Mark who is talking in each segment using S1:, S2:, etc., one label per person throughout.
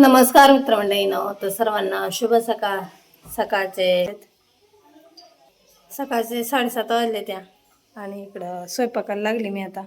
S1: नमस्कार मित्रमंडळीनं तर सर्वांना शुभ सकाळ सकाळचे सकाळचे साडेसात वाजले त्या. आणि इकडं स्वयंपाकाला लागली मी आता.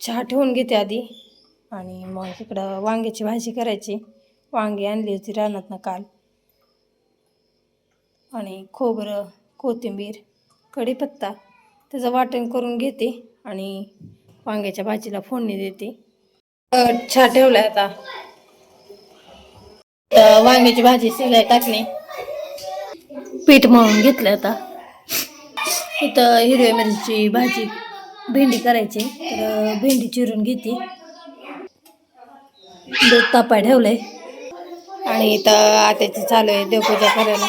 S1: चहा ठेवून घेते आधी. आणि मग इकडं वांग्याची भाजी करायची. वांगी आणली होती रानातनं काल. आणि खोबरं कोथिंबीर कढीपत्ता त्याचं वाटण करून घेते. आणि वांग्याच्या भाजीला फोडणी देते. अ, चहा ठेवलाय आता. वांग्याची भाजी शिजाय टाकली. पीठ मळून घेतलं आता. इथं हिरव्या मिरची भाजी भेंडी करायची. तर भेंडी चिरून घेते. दूध तापाय ठेवलंय. आणि इथं आत्याची चालू आहे देवपूजा करायला.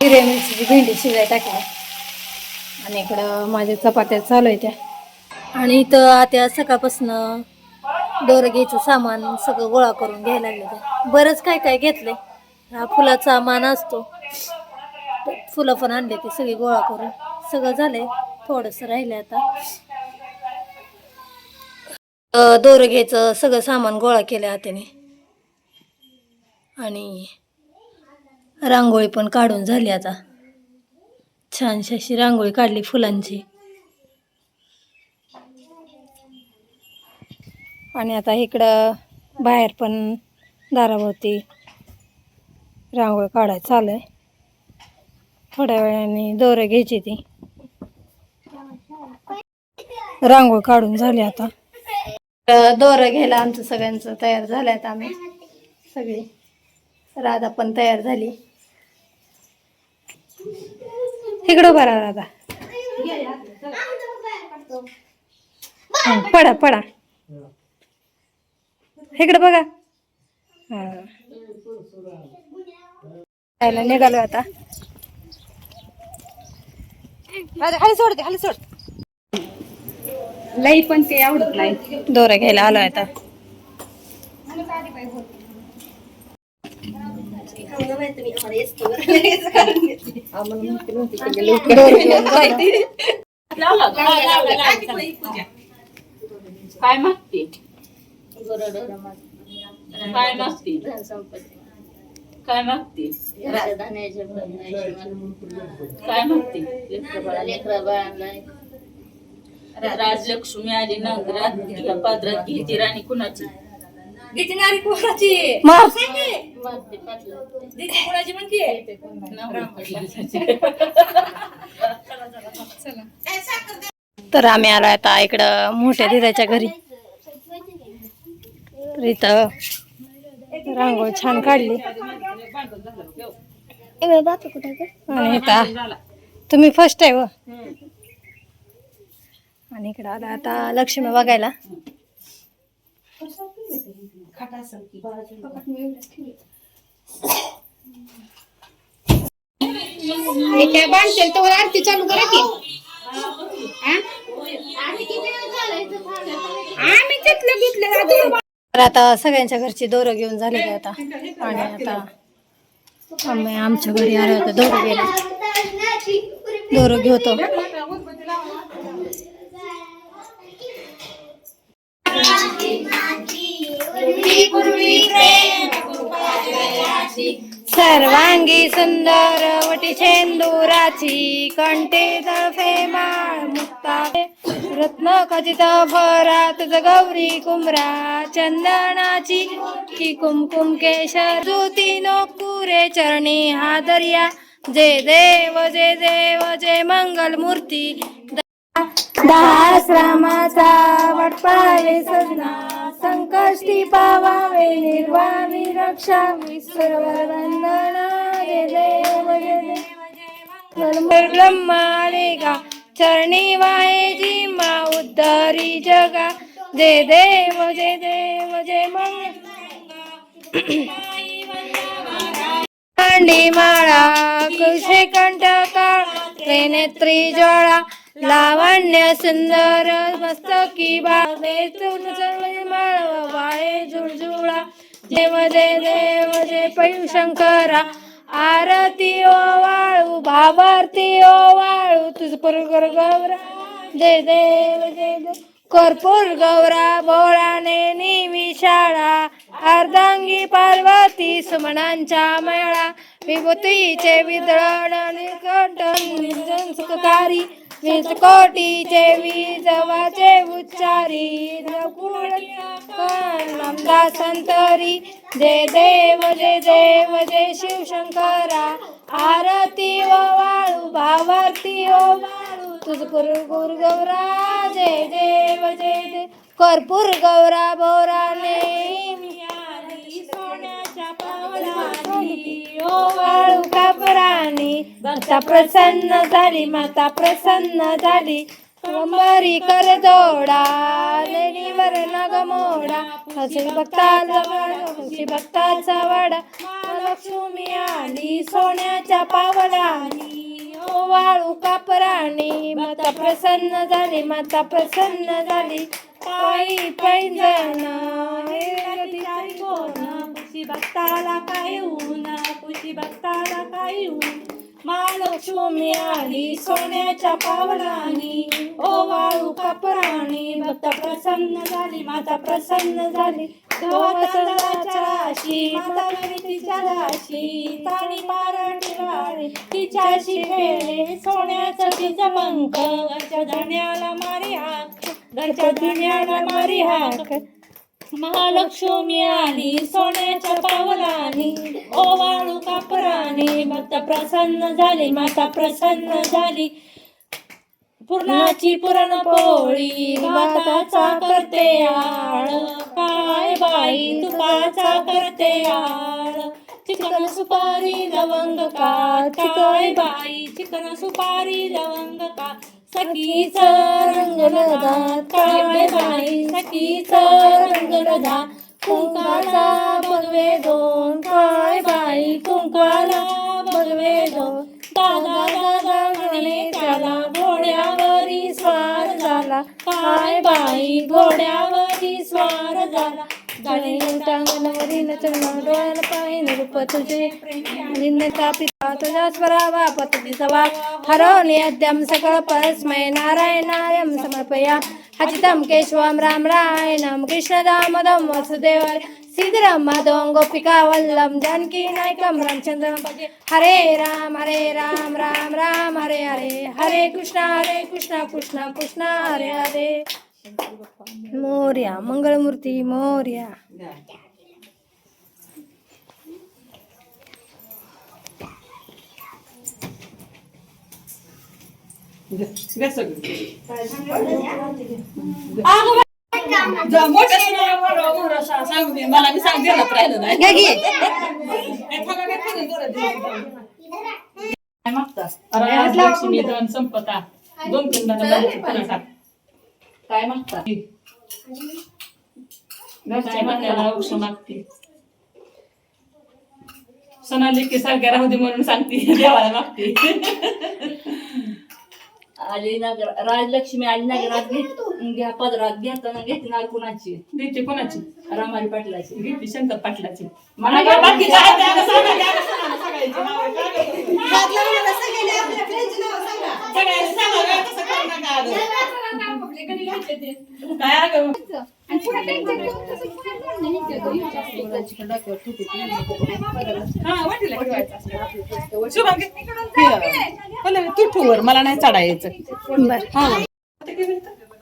S1: हिरव्या मिरचीची भेंडी शिजाय टाकली. आणि इकडं माझ्या चपात्या चालू आहे त्या. आणि इथं आता सकाळपासनं दोर घ्यायचं सामान सगळं गोळा करून घ्यायला लागले ते बरंच काय काय घेतलंय. हा फुलाचा मान असतो. फुलं पण आणले ते सगळे गोळा करून. सगळं झालंय. थोडंसं राहिलं आता. अं, घ्यायचं सगळं सामान गोळा केलं हाताने. आणि रांगोळी पण काढून झाली आता. छानशी अशी रांगोळी काढली फुलांची. आणि आता इकडं बाहेर पण दाराभोवती रांगोळी काढायचं चालू आहे. थोड्या वेळाने दोरं घ्यायची ती. रांगोळी काढून झाली आता. दोरं घ्यायला आमचं सगळ्यांचं तयार झालं आता आम्ही. सगळी. राधा पण तयार झाली. इकडं बरा दादा पडा पडा. इकडं बघा. हा. निघालो आता. खाली सोडते खाली सोड.
S2: लई पण ते आवडत नाही.
S1: दोरा घ्यायला आलो आता.
S2: काय मागते काय मागते काय मागते काय मागते राजलक्ष्मी आली ना घरात तिला पात्रात घेते राणी कुणाची कुणाची
S1: मग
S2: कुणाची म्हणते
S1: तर आम्ही आलो आता इकडं मोठ्या दिराच्या घरी. तर इथं रांगोळी छान काढली. आणि इथं तुम्ही फर्स्ट आहे व आणि इकडं आला आता लक्ष्मी बघायला.
S2: काय बांधते? तर आरती चालू करा की. आम्ही तिथलं घेतलं
S1: तर आता सगळ्यांच्या घरची दोरं घेऊन झालेली आता. आणि आता आम्ही आमच्या घरी आलो होतो दोरं गेले. दोरं घेतो. सर्वांगी सुंदर वटी शेंदुराची कंटे तळफे माळ मुक्ता रत्न खचित भरा तुझ गौरी कुमरा चंदनाची की कुमकुम केशर ज्योती नोकुरे चरणी हादर्या जे देव जे देव जे मंगल मूर्ती दहा रामाचा वटपावे सजना संकष्टी पावावे निर्वामी रक्षा. सर्व वंदना जय देव जय देव चरणी वाहे जी मा उद्धारी जगा. जय देव जय देव जय मंग माळा कुशे कंटका त्रिनेत्री ज्वाळा. लावण्य सुंदर मस्तकी बाळे माळवा वाळे झुळझुळा. देव जय देव जे पयू शंकरा. आरती ओ वाळू भावारती भावार्थी ओ वाळू. तुझ परगर गौरा. जय देव जय देव कर्पूर गौरा भोळाने नेहमी शाळा. अर्धांगी पार्वती सुमनांच्या मेळा. विभूतीचे विदळण निकटन सुखकारी. वीस कोटीचे वीजवाचे उच्चारी. नमदा संतरी. जय देव जय देव जय शिवशंकरा. आरती ओ वाळू भावारती ओ वाळू. तुझ गुरु गौरा जय देव जय देव कर्पूर गौरा भोराने सोन्याच्या पावला ओ माता प्रसन्न झाली माता प्रसन्न झाली. अंबरी कर दोडा लेणीवर नग मोडा. हसी भक्ताचा वाडा हसी भक्ताचा वाडा. लक्ष्मी आली सोन्याच्या पावलानी. ओ वाळू कापराणी माता प्रसन्न झाली माता प्रसन्न झाली. पायी पैंजण भक्ताला काय ऊन खुशी भक्ताला काय ऊन महालक्ष्मी आली सोन्याच्या पावलानी. ओवाळू वाळू कापराणी भक्त प्रसन्न झाली माता प्रसन्न झाली. राशी माता तिच्या राशी ताणी पारणी वाळे तिच्याशी खेळे सोन्याचं तिचा पंख. घरच्या धान्याला मारी हाक घरच्या धान्याला मारी हाक. महालक्ष्मी आली सोन्याच्या पावलानी ओ वाळू कापरानी भक्त प्रसन्न झाली माता प्रसन्न झाली. पूर्णाची पुरणपोळी भाताचा करते आळ. काय बाई तुपाचा करते आळ. चिकन सुपारी लवंग का? काय बाई चिकन सुपारी लवंग का? सखी सर दात काळे बाई सखीच रंगल दात कुंकाला बघवे दोन काळे बाई कुंकाला बघवे दोन. दादा दादा म्हणे त्याला घोड्यावरी स्वार झाला. काय बाई घोड्यावरी स्वार झाला. गाणी टांगणवरी नचवणं डोळ्याला पाहिन रूप तुझे. निन्न पिता तुझ्या स्वरावा पततीचा वाघ हरवणे अद्यम सकळ परस्मय नारायणायम समर्पया. हचितम केशवम राम रायणम कृष्ण दामोदम वसुदेव श्रीधरम माधवं. गोपिका वल्लम जानकी नायकम रामचंद्रम हरे राम हरे राम राम राम हरे हरे. हरे कृष्णा हरे कृष्णा कृष्णा कृष्णा हरे हरे. मोर्या. मंगळमूर्ती मोर्या.
S2: मला मी राहिलं नाही काय धन दोन तीन काय मागता घरच्या मागते की सारख्या राहू दे म्हणून सांगते देवाला मागते.
S3: आली नगर राजलक्ष्मी आली नगरात घेत घ्या पदरात घेताना घेतणार कुणाची?
S2: द्यायची कोणाची?
S3: रामारी पाटलाची.
S2: घेतली शंकर पाटलाची. मला काय बाकीचं आहे ते आता सांगा, ते आता सांगा, सगळ्यांची नावं. सगळ्यांची सांगा, काय तसं करू नका अगं. काय अगं? हा वाटीला. ठेवायचं असतं. हे, पहिले तू ठेवर मला नाही चढायचं.
S1: बर.
S2: हा.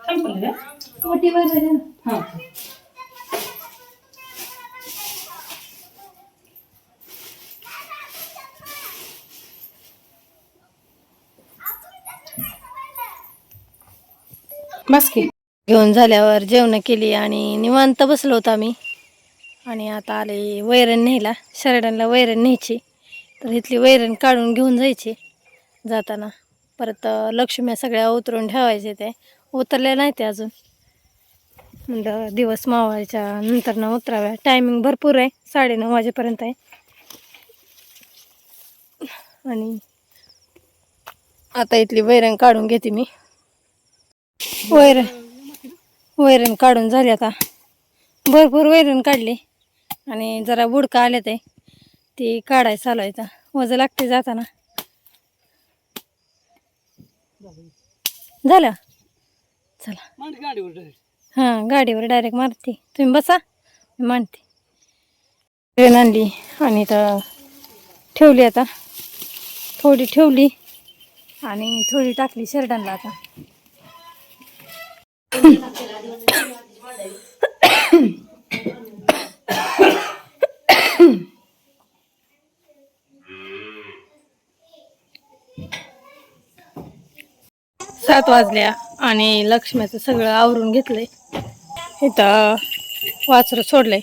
S2: संपलं का? हा. बस की.
S1: घेऊन झाल्यावर जेवण केली आणि निवांत बसलो होतो आम्ही. आणि आता आले वैरण न्यायला शरडांना वैरण न्यायची. तर इथली वैरण काढून घेऊन जायची. जाताना. परत लक्ष्म्या सगळ्या उतरून ठेवायचे ते. उतरले नाही ते अजून. दिवस मावायच्या नंतर ना उतराव्या. टायमिंग भरपूर आहे. साडेनऊ वाजेपर्यंत आहे. आणि आता इथली वैरण काढून घेते मी. वैरण वैरण काढून झाली आता. भरपूर वैरण काढली. आणि जरा बुडका आले ते. ती काढायला चालू आहे वजं लागते जाताना. झालं चला हां गाडीवर डायरेक्ट मारते तुम्ही बसा मी मांडते ट्रेन आणली आणि तर ठेवली आता थोडी ठेवली आणि थोडी टाकली शर्टांना आता सात वाजल्या आणि लक्ष्म्याचं सगळं आवरून घेतलंय. इथं वासरं सोडलंय.